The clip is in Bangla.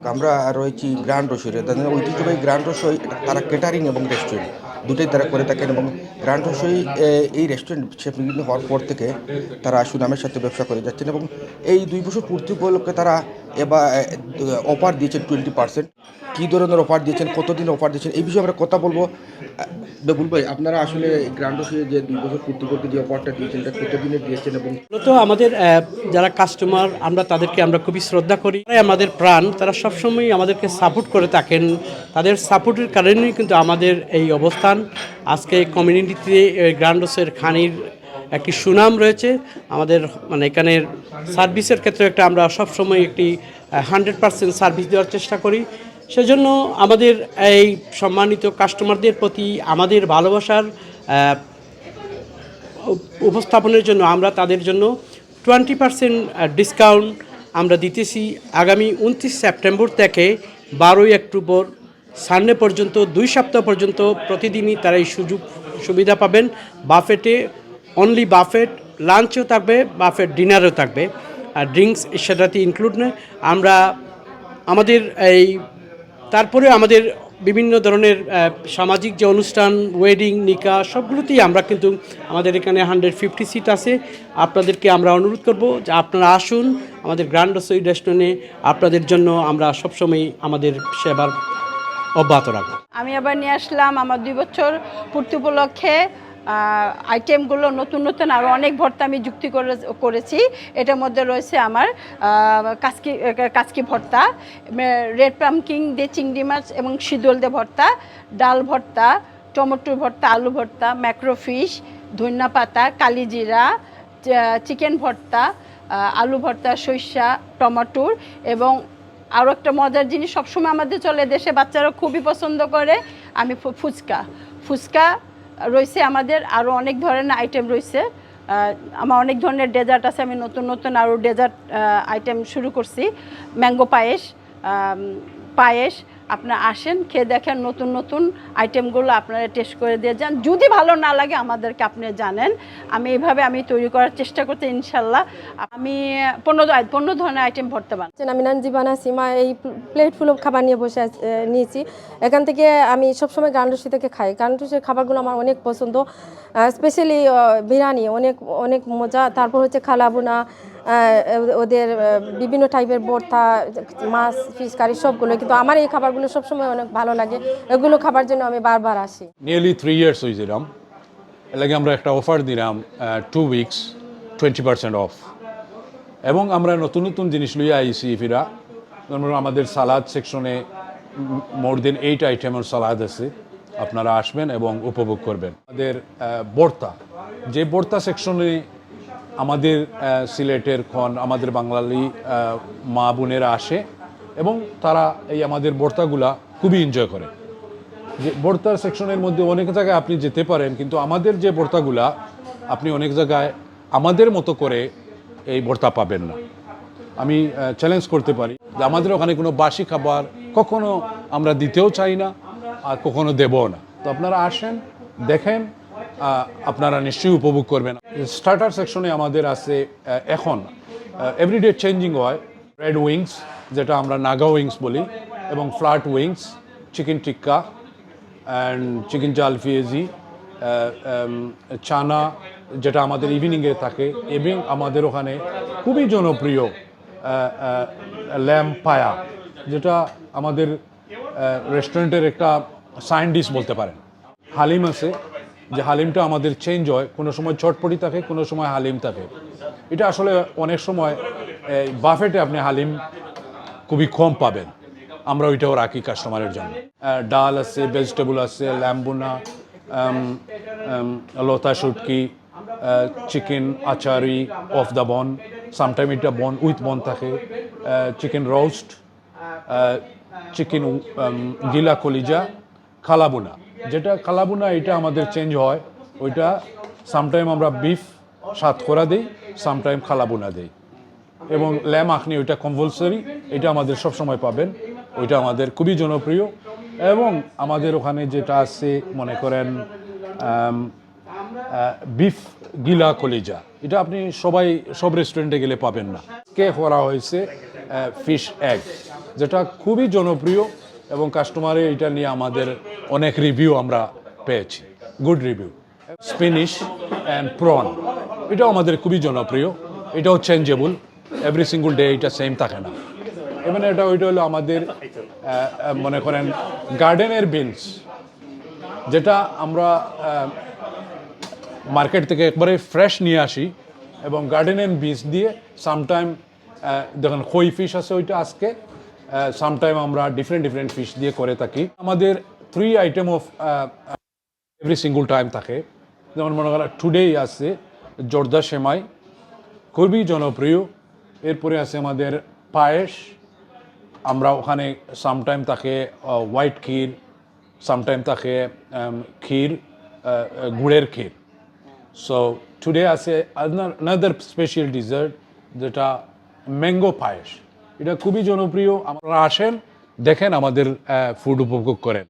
আমরা রয়েছি গ্র্যান্ড রসই তাদের ঐতিহ্যবাহী গ্র্যান্ড রসই তারা কেটারিং এবং রেস্টুরেন্ট দুটোই তারা করে থাকেন এবং গ্র্যান্ড রসই এই রেস্টুরেন্ট সে বিভিন্ন হওয়ার পর থেকে তারা সুনামের সাথে ব্যবসা করে যাচ্ছেন এবং এই দুই বছর পূর্তি উপলক্ষে তারা এবার অফার দিয়েছেন টোয়েন্টি পার্সেন্ট কী ধরনের অফার দিয়েছেন? কতদিন অফার দিয়েছেন? এই বিষয়ে আমরা কথা বলব। বেবুল ভাই আপনারা আসলে গ্র্যান্ড রসইয়ে যে দুই বছর পূর্তি করতে যে অফারটা দিয়েছেন, এটা কতদিনের দিয়েছেন এবং মূলত আমাদের যারা কাস্টমার আমরা তাদেরকে, আমরা খুবই শ্রদ্ধা করি। আমাদের প্রাণ। তারা সবসময় আমাদেরকে সাপোর্ট করে থাকেন। তাদের সাপোর্টের কারণেই কিন্তু আমাদের এই অবস্থান। আজকে কমিউনিটিতে গ্রান্ডোসের খানির একটি সুনাম রয়েছে। আমাদের মানে এখানের সার্ভিসের ক্ষেত্রে একটা আমরা সবসময় একটি হান্ড্রেড পার্সেন্ট সার্ভিস দেওয়ার চেষ্টা করি। সেজন্য আমাদের এই সম্মানিত কাস্টমারদের প্রতি আমাদের ভালোবাসার উপস্থাপনের জন্য আমরা তাদের জন্য টোয়েন্টি পার্সেন্ট ডিসকাউন্ট আমরা দিতেছি। আগামী উনত্রিশ সেপ্টেম্বর থেকে বারোই অক্টোবর সানডে পর্যন্ত, দুই সপ্তাহ পর্যন্ত প্রতিদিনই তারা এই সুযোগ সুবিধা পাবেন। বাফেটে অনলি বাফেট লাঞ্চও থাকবে বাফেট ডিনারও থাকবে। আর ড্রিঙ্কস সেটাতে ইনক্লুড নয় আমরা আমাদের এই, তারপরে আমাদের বিভিন্ন ধরনের সামাজিক যে অনুষ্ঠান ওয়েডিং নিকা সবগুলোতেই আমরা কিন্তু আমাদের এখানে হান্ড্রেড ফিফটি সিট আছে। আপনাদেরকে আমরা অনুরোধ করব যে আপনারা আসুন আমাদের গ্র্যান্ড রসই রেস্টুরেন্টে আপনাদের জন্য আমরা সবসময় আমাদের সেবার অব্যাহত রাখব। আমি আবার নিয়ে আসলাম আমার দুই বছর পূর্তি উপলক্ষে আইটেমগুলো নতুন নতুন আরও অনেক ভর্তা আমি যুক্তি করে, করেছি। এটার মধ্যে রয়েছে আমার কাসকি কাচকি ভর্তা রেড পামকিং দিয়ে চিংড়ি মাছ এবং শীতল দিয়ে ভর্তা, ডাল ভর্তা, টমেটো ভর্তা, আলু ভর্তা ম্যাক্রোফিশ ধনিয়া পাতা কালিজিরা চিকেন ভর্তা আলু ভর্তা, সরিষা, টমাটোর এবং আরও একটা মজার জিনিস সবসময় আমাদের চলে দেশে বাচ্চারা খুবই পছন্দ করে, আমি ফুচকা। ফুচকা রয়েছে, আমাদের আরও অনেক ধরনের আইটেম রয়েছে। আমার অনেক ধরনের ডেজার্ট আছে, আমি নতুন নতুন আরও ডেজার্ট আইটেম শুরু করছি। ম্যাঙ্গো পায়েস পায়েস আপনারা আসেন খেয়ে দেখেন নতুন নতুন আইটেমগুলো আপনারা টেস্ট করে দিয়ে যান। যদি ভালো না লাগে আমাদেরকে আপনি জানেন। আমি এইভাবে আমি তৈরি করার চেষ্টা করতে ইনশাল্লাহ। আমি পনেরো পনেরো ধরনের আইটেম ভরতে পারি আছেন, আমি নানজিবানা সীমা এই প্লেটফুল খাবার নিয়ে বসে নিয়েছি। এখান থেকে আমি সবসময় গান্ডুসি থেকে খাই। গান্ডুসির খাবারগুলো আমার অনেক পছন্দ। স্পেশালি বিরিয়ানি অনেক অনেক মজা। তারপর হচ্ছে খালাবুনা ওদের বিভিন্ন টাইপের ভর্তা, মাছ ফিশ কারি সবগুলো কিন্তু আমার এই খাবারগুলো সবসময় অনেক ভালো লাগে। এগুলো খাবার জন্য আমি বারবার আসি। নিয়ারলি থ্রি ইয়ার্স হয়েছিলাম এর লাগে আমরা একটা অফার দিলাম two weeks twenty percent off এবং আমরা নতুন নতুন জিনিস লইয়া আইসি ফিরা। যেমন আমাদের সালাদ সেকশনে মোর দেন এইট আইটেমের সালাদ আছে। আপনারা আসবেন এবং উপভোগ করবেন। আমাদের বর্তা যে বর্তা সেকশনে আমাদের সিলেটের খন, আমাদের বাঙালি মা বোনেরা আসে এবং তারা এই আমাদের বর্তাগুলা খুবই এনজয় করে। যে বর্তার সেকশনের মধ্যে অনেক জায়গায় আপনি যেতে পারেন, কিন্তু আমাদের যে বর্তাগুলা, আপনি অনেক জায়গায় আমাদের মতো করে এই বর্তা পাবেন না। আমি চ্যালেঞ্জ করতে পারি যে আমাদের ওখানে কোনো বাসি খাবার কখনো আমরা দিতেও চাই না আর কখনো দেবও না। তো আপনারা আসেন, দেখেন আপনারা নিশ্চয়ই উপভোগ করবেন। স্টার্টার সেকশনে আমাদের আছে এখন এভরিডে চেঞ্জিং হয়। রেড উইংস যেটা আমরা নাগা উইংস বলি, এবং flat wings chicken tikka and chicken jalfrezi chana, যেটা আমাদের ইভিনিংয়ে থাকে, এবং আমাদের ওখানে খুবই জনপ্রিয় ল্যাম্প পায়া, যেটা আমাদের রেস্টুরেন্টের একটা সাইন ডিশ বলতে পারেন। হালিম আছে যে হালিমটা আমাদের চেঞ্জ হয়, কোনো সময় চটপটি থাকে, কোনো সময় হালিম থাকে। এটা আসলে অনেক সময় বাফেটে আপনি হালিম খুবই কম পাবেন। আমরা ওইটাও রাখি কাস্টমারের জন্য। ডাল আছে ভেজিটেবল আছে ল্যাম্বুনা লতা শুটকি চিকেন আচারি অফ দ্য বন সামটাইম এটা বন উইথ বন থাকে। চিকেন রোস্ট চিকেন গিলা কলিজা, খালাবুনা। যেটা খালাবুনা এটা আমাদের চেঞ্জ হয়। ওইটা সামটাইম আমরা বিফ সাত করা দিই সামটাইম খালাবুনা দিই। এবং ল্যাম আখনি, ওইটা কম্পালসারি এটা আমাদের সব সময় পাবেন। ওইটা আমাদের খুবই জনপ্রিয়। এবং আমাদের ওখানে যেটা আছে, মনে করেন বিফ গিলা কলিজা। এটা আপনি সবাই, সব রেস্টুরেন্টে গেলে পাবেন না। কে করা হয়েছে ফিশ এগ যেটা খুবই জনপ্রিয়। এবং কাস্টমারে এটা নিয়ে আমাদের অনেক রিভিউ আমরা পেয়েছি। Good review spinach and prawn এটাও আমাদের খুবই জনপ্রিয়। এটাও চেঞ্জেবল এভরি সিঙ্গল ডে এটা সেম থাকে না। এবং এটা ওইটা হলো আমাদের মনে করেন গার্ডেনের বিনস যেটা আমরা মার্কেট থেকে একবারে ফ্রেশ নিয়ে আসি এবং গার্ডেনের বীজ দিয়ে সামটাইম দেখেন খই ফিশ আছে ওইটা আজকে। সামটাইম আমরা ডিফারেন্ট ডিফারেন্ট ফিশ দিয়ে করে থাকি। আমাদের three item of every single time থাকে। যেমন মনে করেন টুডেই আছে জর্দা সেমাই খুবই জনপ্রিয়। এরপরে আছে আমাদের পায়েস। আমরা ওখানে সামটাইম থাকে white kheer sometime um, kheer গুড়ের ক্ষীর। সো টুডে আছে আনাদার স্পেশাল ডিজার্ট যেটা ম্যাঙ্গো পায়েস। এটা খুবই জনপ্রিয়। আপনারা আসেন দেখেন আমাদের ফুড উপভোগ করেন।